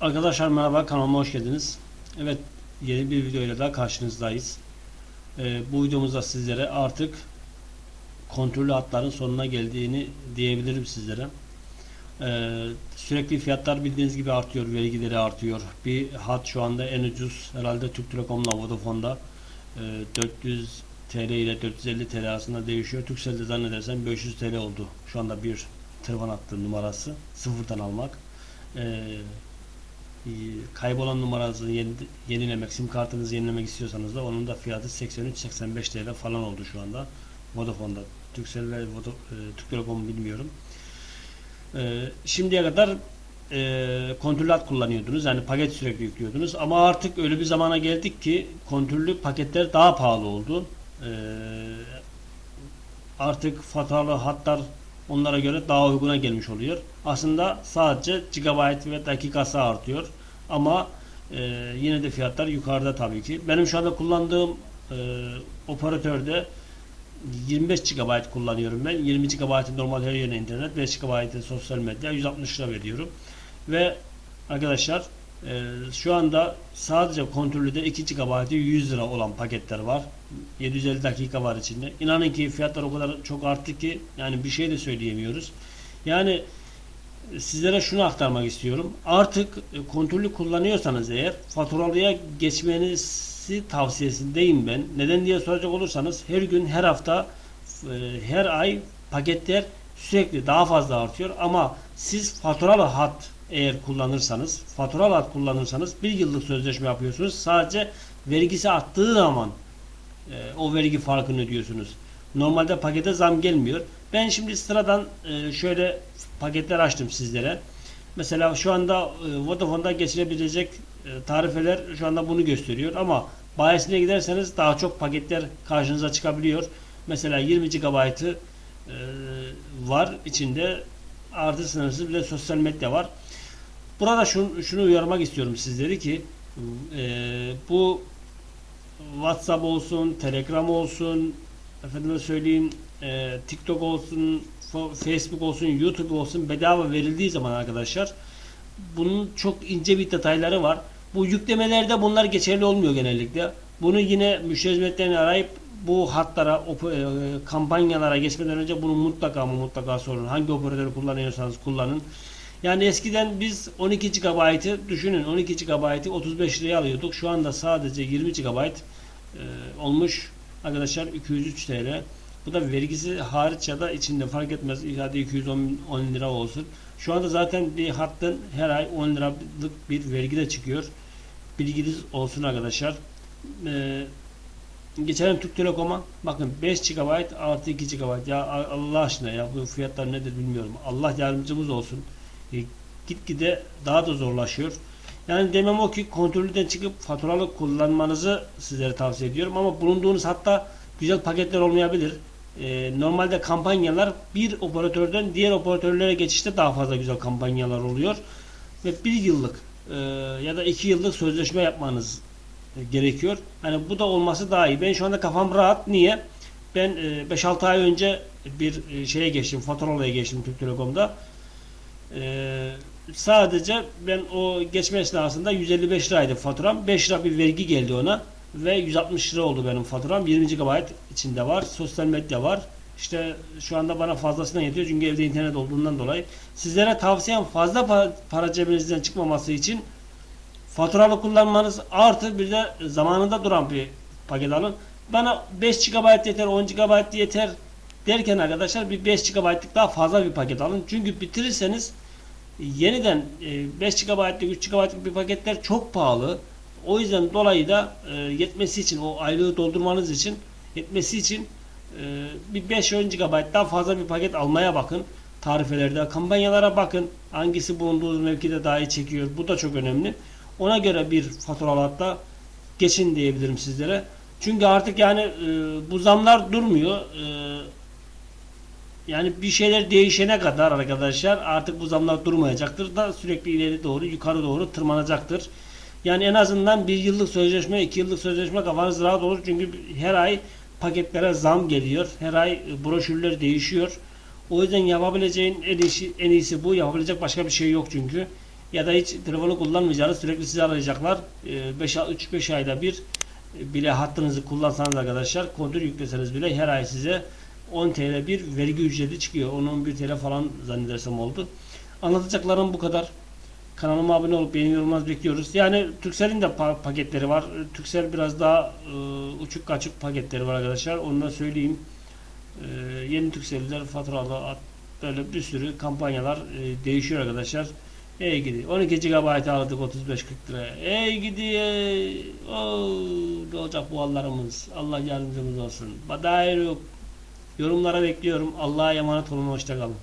Arkadaşlar merhaba kanalıma hoş geldiniz. Evet yeni bir videoyla daha karşınızdayız. Ee, bu videomuzda sizlere artık kontrollü hatların sonuna geldiğini diyebilirim sizlere. Ee, sürekli fiyatlar bildiğiniz gibi artıyor, vergileri artıyor. Bir hat şu anda en ucuz herhalde Türk Telekom'la Vodafone'da e, 400 TL ile 450 TL arasında değişiyor. Turkcell'de zannedersem 500 TL oldu. Şu anda bir telefon hattı numarası sıfırdan almak. Ee, kaybolan numaranızı yeni, yenilemek, sim kartınızı yenilemek istiyorsanız da onun da fiyatı 83-85 TL falan oldu şu anda. Vodafone'da. Turkcell ve e, Türk Telekom bilmiyorum. E, şimdiye kadar e, kontrollü hat kullanıyordunuz. Yani paket sürekli yüklüyordunuz. Ama artık öyle bir zamana geldik ki kontrollü paketler daha pahalı oldu. E, artık faturalı hatlar onlara göre daha uyguna gelmiş oluyor. Aslında sadece gigabyte ve dakikası artıyor. Ama e, yine de fiyatlar yukarıda tabii ki. Benim şu anda kullandığım e, operatörde 25 GB kullanıyorum ben. 20 GB normal her yerine internet, 5 GB sosyal medya 160 lira veriyorum. Ve arkadaşlar e, şu anda sadece kontrollüde 2 GB 100 lira olan paketler var. 750 dakika var içinde. İnanın ki fiyatlar o kadar çok arttı ki yani bir şey de söyleyemiyoruz. Yani sizlere şunu aktarmak istiyorum. Artık e, kontrollü kullanıyorsanız eğer faturalıya geçmenizi tavsiyesindeyim ben. Neden diye soracak olursanız her gün, her hafta, e, her ay paketler sürekli daha fazla artıyor ama siz faturalı hat eğer kullanırsanız, faturalı hat kullanırsanız bir yıllık sözleşme yapıyorsunuz. Sadece vergisi arttığı zaman e, o vergi farkını ödüyorsunuz. Normalde pakete zam gelmiyor. Ben şimdi sıradan e, şöyle paketler açtım sizlere. Mesela şu anda e, Vodafone'da geçirebilecek e, tarifeler şu anda bunu gösteriyor ama bayisine giderseniz daha çok paketler karşınıza çıkabiliyor. Mesela 20 GB'ı e, var içinde artı sınırsız bir de sosyal medya var. Burada şunu, şunu uyarmak istiyorum sizleri ki e, bu WhatsApp olsun, Telegram olsun, efendime söyleyeyim e, TikTok olsun, Facebook olsun, YouTube olsun bedava verildiği zaman arkadaşlar bunun çok ince bir detayları var. Bu yüklemelerde bunlar geçerli olmuyor genellikle. Bunu yine müşteri hizmetlerini arayıp bu hatlara, e, kampanyalara geçmeden önce bunu mutlaka ama mutlaka sorun. Hangi operatörü kullanıyorsanız kullanın. Yani eskiden biz 12 GB'ı düşünün 12 GB'ı 35 liraya alıyorduk. Şu anda sadece 20 GB e, olmuş arkadaşlar 203 TL. Bu da vergisi hariç ya da içinde fark etmez. Hadi 210 10 lira olsun. Şu anda zaten bir hattın her ay 10 liralık bir vergi de çıkıyor. Bilginiz olsun arkadaşlar. Ee, geçelim Türk Telekom'a. Bakın 5 GB artı 2 GB. Ya Allah aşkına ya bu fiyatlar nedir bilmiyorum. Allah yardımcımız olsun. E, gitgide daha da zorlaşıyor. Yani demem o ki kontrolden çıkıp faturalı kullanmanızı sizlere tavsiye ediyorum ama bulunduğunuz hatta güzel paketler olmayabilir. E, normalde kampanyalar bir operatörden diğer operatörlere geçişte daha fazla güzel kampanyalar oluyor ve bir yıllık e, ya da iki yıllık sözleşme yapmanız gerekiyor. Hani bu da olması daha iyi. Ben şu anda kafam rahat. Niye? Ben e, 5-6 ay önce bir e, şeye geçtim, faturalıya geçtim Türk Telekom'da. Ee, sadece ben o geçme esnasında 155 liraydı faturam. 5 lira bir vergi geldi ona ve 160 lira oldu benim faturam. 20 GB içinde var. Sosyal medya var. İşte şu anda bana fazlasına yetiyor çünkü evde internet olduğundan dolayı. Sizlere tavsiyem fazla pa- para cebinizden çıkmaması için faturalı kullanmanız artı bir de zamanında duran bir paket alın. Bana 5 GB yeter, 10 GB yeter derken arkadaşlar bir 5 GB'lık daha fazla bir paket alın. Çünkü bitirirseniz yeniden e, 5 GB'lık 3 GB'lık bir paketler çok pahalı. O yüzden dolayı da e, yetmesi için o aylığı doldurmanız için yetmesi için e, bir 5-10 GB daha fazla bir paket almaya bakın. Tarifelerde, kampanyalara bakın. Hangisi bulunduğunuz mevkide daha iyi çekiyor. Bu da çok önemli. Ona göre bir faturalı hatta geçin diyebilirim sizlere. Çünkü artık yani e, bu zamlar durmuyor. E, yani bir şeyler değişene kadar arkadaşlar artık bu zamlar durmayacaktır da sürekli ileri doğru yukarı doğru tırmanacaktır. Yani en azından bir yıllık sözleşme, iki yıllık sözleşme kafanız rahat olur. Çünkü her ay paketlere zam geliyor. Her ay broşürler değişiyor. O yüzden yapabileceğin en iyisi, en iyisi bu. Yapabilecek başka bir şey yok çünkü. Ya da hiç telefonu kullanmayacağınız sürekli sizi arayacaklar. 3-5 ayda bir e, bile hattınızı kullansanız arkadaşlar kontür yükleseniz bile her ay size 10 TL bir vergi ücreti çıkıyor. Onun 1 TL falan zannedersem oldu. Anlatacaklarım bu kadar. Kanalıma abone olup beğeni yorumlarınızı bekliyoruz. Yani Turkcell'in de pa- paketleri var. Turkcell biraz daha e, uçuk kaçık paketleri var arkadaşlar. Onu da söyleyeyim. E, yeni Turkcell'ler faturalı at- böyle bir sürü kampanyalar değişiyor arkadaşlar. Ey gidi. 12 GB aldık 35-40 liraya. Ey gidi. Ey. Oo, ne olacak bu hallarımız? Allah yardımcımız olsun. Badayır yok. Yorumlara bekliyorum. Allah'a emanet olun. Hoşçakalın.